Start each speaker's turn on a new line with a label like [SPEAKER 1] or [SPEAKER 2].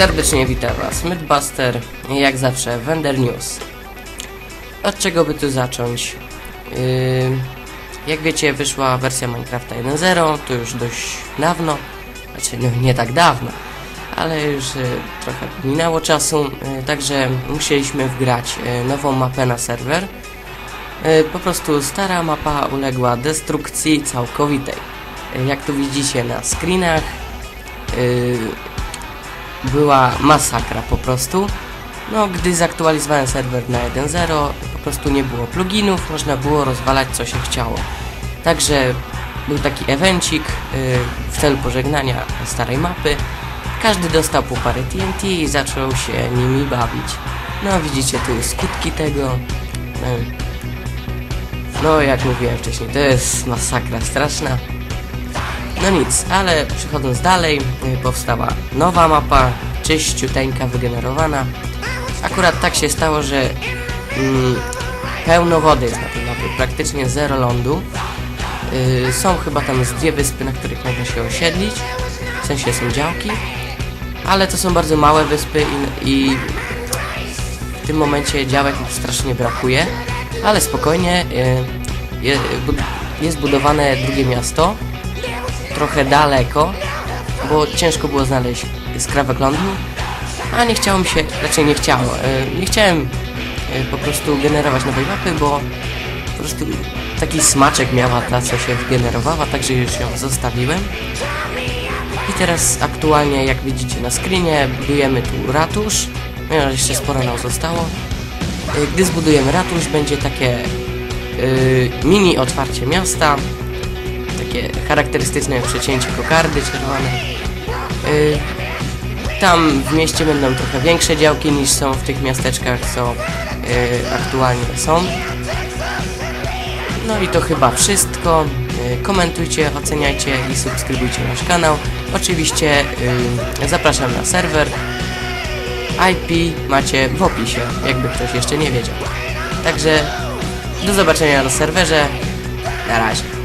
[SPEAKER 1] Serdecznie witam Was, Mythbuster jak zawsze Wender News. Od czego by tu zacząć? Yy, jak wiecie, wyszła wersja Minecrafta 1.0, to już dość dawno, znaczy no, nie tak dawno, ale już yy, trochę minęło czasu, yy, także musieliśmy wgrać yy, nową mapę na serwer. Po prostu stara mapa uległa destrukcji całkowitej. Jak tu widzicie na screenach, była masakra po prostu. No, gdy zaktualizowałem serwer na 1.0, po prostu nie było pluginów, można było rozwalać co się chciało. Także był taki evencik yy, w celu pożegnania starej mapy. Każdy dostał po parę TNT i zaczął się nimi bawić. No, widzicie tu skutki tego. Yy. No, jak mówiłem wcześniej, to jest masakra straszna. No nic, ale przechodząc dalej, y, powstała nowa mapa, czyściuteńka, wygenerowana. Akurat tak się stało, że mm, pełno wody jest na tej mapie, praktycznie zero lądu. Y, są chyba tam z dwie wyspy, na których można się osiedlić, w sensie są działki, ale to są bardzo małe wyspy i, i w tym momencie działek strasznie brakuje, ale spokojnie, y, je, jest budowane drugie miasto, trochę daleko, bo ciężko było znaleźć skrawek lądu, a nie chciało mi się, raczej nie chciało, e, nie chciałem e, po prostu generować nowej mapy, bo po prostu taki smaczek miała ta, co się generowała, także już ją zostawiłem. I teraz aktualnie, jak widzicie na screenie, budujemy tu ratusz, no jeszcze sporo nam zostało. E, Gdy zbudujemy ratusz, będzie takie e, mini otwarcie miasta, takie charakterystyczne przecięcie kokardy czerwone. Y, tam w mieście będą trochę większe działki niż są w tych miasteczkach, co y, aktualnie są. No i to chyba wszystko. Y, komentujcie, oceniajcie i subskrybujcie nasz kanał. Oczywiście zapraszam na serwer. IP macie w opisie, jakby ktoś jeszcze nie wiedział. Także do zobaczenia na serwerze. Na razie.